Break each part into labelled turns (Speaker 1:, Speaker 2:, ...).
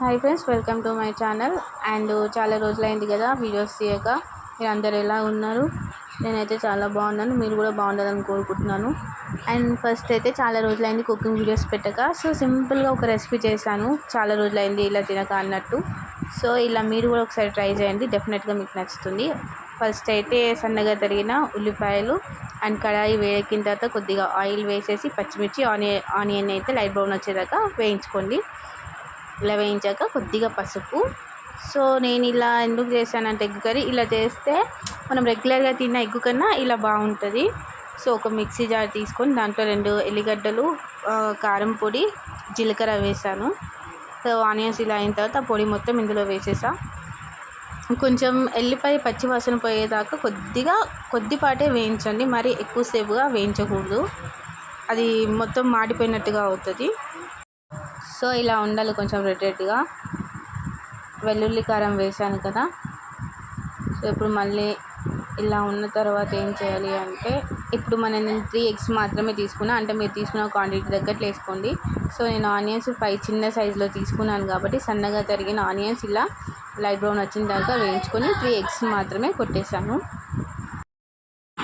Speaker 1: Hi friends welcome to my channel. And చాలా రోజులైంది కదా వీడియోస్ తీయక. మీరు అందరు ఎలా ఉన్నారు? నేనైతే చాలా బాగున్నాను. మీరు కూడా బాగుండాలని కోరుకుంటున్నాను. అండ్ ఫస్ట్ అయితే చాలా రోజులైంది కుకింగ్ వీడియోస్ పెట్టక. సో సింపుల్గా ఒక రెసిపీ చేశాను. చాలా రోజులైంది ఇలా తినక అన్నట్టు. సో ఇలా మీరు కూడా ఒకసారి ట్రై చేయండి. డెఫినెట్గా మీకు నచ్చుతుంది. ఫస్ట్ అయితే సన్నగా తరిగిన ఉల్లిపాయలు అండ్ కడాయి వేడెక్కిన తర్వాత కొద్దిగా ఆయిల్ వేసేసి పచ్చిమిర్చి ఆనియన్ ఆనియన్ అయితే లైట్ బ్రౌన్ వచ్చేదాకా వేయించుకోండి. ఇలా వేయించాక కొద్దిగా పసుపు. సో నేను ఇలా ఎందుకు చేశానంటే ఎగ్ కర్రీ ఇలా చేస్తే మనం రెగ్యులర్గా తిన్న ఎగ్ కన్నా ఇలా బాగుంటుంది. సో ఒక మిక్సీ జార్ తీసుకొని దాంట్లో రెండు ఎల్లిగడ్డలు కారం పొడి జీలకర్ర వేసాను. సో ఆనియన్స్ ఇలా అయిన తర్వాత ఆ పొడి మొత్తం ఇందులో వేసేసా. కొంచెం ఎల్లిపాయ పచ్చివాసన పోయేదాకా కొద్దిగా కొద్దిపాటే వేయించండి. మరి ఎక్కువసేపుగా వేయించకూడదు. అది మొత్తం మాడిపోయినట్టుగా అవుతుంది. సో ఇలా ఉండాలి కొంచెం రొటేట్గా వెల్లుల్లి కారం వేసాను కదా. సో ఇప్పుడు మళ్ళీ ఇలా ఉన్న తర్వాత ఏం చేయాలి అంటే ఇప్పుడు మనం నేను త్రీ ఎగ్స్ మాత్రమే తీసుకున్నా అంటే మీరు తీసుకున్న క్వాంటిటీ తగ్గట్లు వేసుకోండి. సో నేను ఆనియన్స్ ఫైవ్ చిన్న సైజులో తీసుకున్నాను కాబట్టి సన్నగా తరిగిన ఆనియన్స్ ఇలా లైట్ బ్రౌన్ వచ్చిన దాకా వేయించుకొని త్రీ ఎగ్స్ మాత్రమే కొట్టేశాను.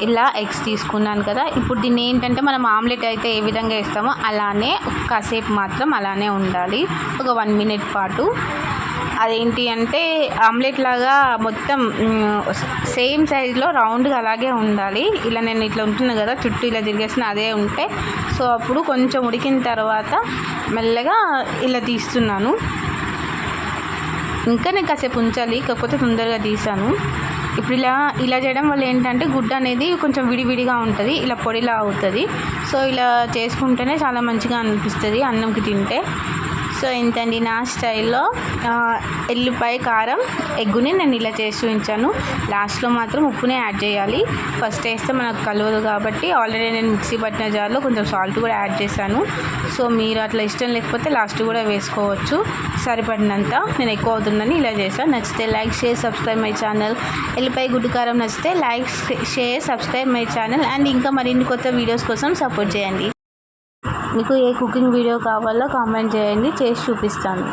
Speaker 1: ఇలా ఎగ్స్ తీసుకున్నాను కదా. ఇప్పుడు దీన్ని ఏంటంటే మనం ఆమ్లెట్ అయితే ఏ విధంగా వేస్తామో అలానే కాసేపు మాత్రం అలానే ఉండాలి. ఒక వన్ మినిట్ పాటు. అదేంటి అంటే ఆమ్లెట్ లాగా మొత్తం సేమ్ సైజులో రౌండ్గా అలాగే ఉండాలి. ఇలా నేను ఇట్లా ఉంటున్నా కదా చుట్టూ ఇలా తిరిగేసిన అదే ఉంటే. సో అప్పుడు కొంచెం ఉడికిన తర్వాత మెల్లగా ఇలా తీస్తున్నాను. ఇంకా నేను కాసేపు ఉంచాలి కాకపోతే తొందరగా తీసాను. ఇప్పుడు ఇలా ఇలా చేయడం వల్ల ఏంటంటే గుడ్డ అనేది కొంచెం విడివిడిగా ఉంటుంది ఇలా పొడిలా అవుతుంది. సో ఇలా చేసుకుంటేనే చాలా మంచిగా అనిపిస్తుంది అన్నంకి తింటే. సో ఇంతండి నా స్టైల్లో ఎల్లిపాయ కారం ఎగ్గుని నేను ఇలా చేసి ఉంచాను. లాస్ట్లో మాత్రం ఉప్పునే యాడ్ చేయాలి. ఫస్ట్ వేస్తే మనకు కలవదు కాబట్టి ఆల్రెడీ నేను మిక్సీ పట్టిన జార్లో కొంచెం సాల్ట్ కూడా యాడ్ చేశాను. సో మీరు అట్లా ఇష్టం లేకపోతే లాస్ట్ కూడా వేసుకోవచ్చు. సరిపడినంత నేను ఎక్కువ అవుతుందని ఇలా చేశాను. నచ్చితే like share subscribe my channel. ఎల్లిపాయ గుడ్డు కారం నచ్చితే like share subscribe my channel. And ఇంకా మరిన్ని కొత్త వీడియోస్ కోసం సపోర్ట్ చేయండి. మీకు ఏ కుకింగ్ వీడియో కావాలో కామెంట్ చేయండి చేసి చూపిస్తాను.